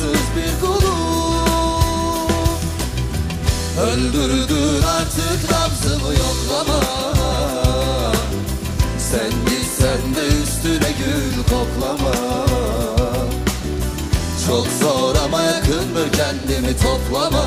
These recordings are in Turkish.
şanssız bir kulum Öldürdün artık nabzımı yoklama Sen gitsen de üstüne gül koklama. Çok zor ama yakındır kendimi toplama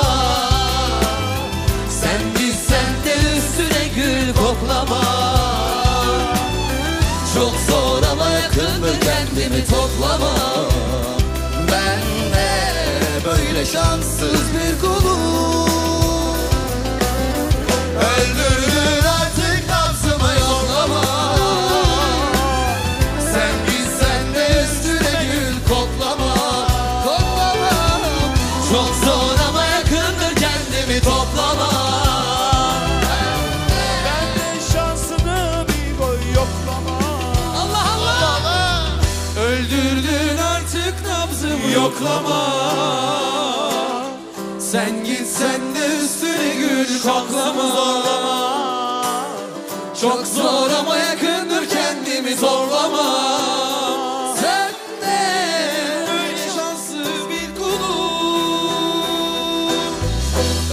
kendimi toplama. Ben de böyle şanssız bir kulum yoklama. Sen gitsen de üstüne gül koklama. Çok zor ama yakındır kendimi zorlama. Sen de böyle şanssız bir kulum.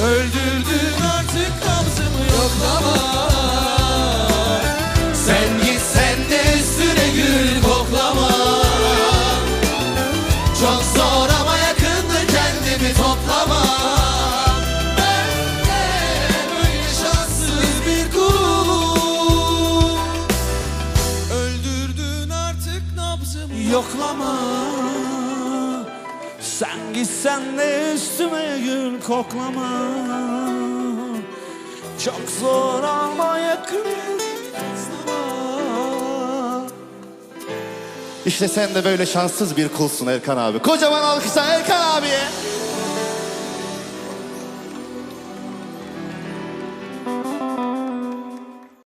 Öldürdün artık nabzımı yoklama Sen gitsen de üstüme gül koklama. Çok zor ama yakın İşte sen de böyle şanssız bir kulsun Erkan abi. Kocaman alkışlar Erkan abiye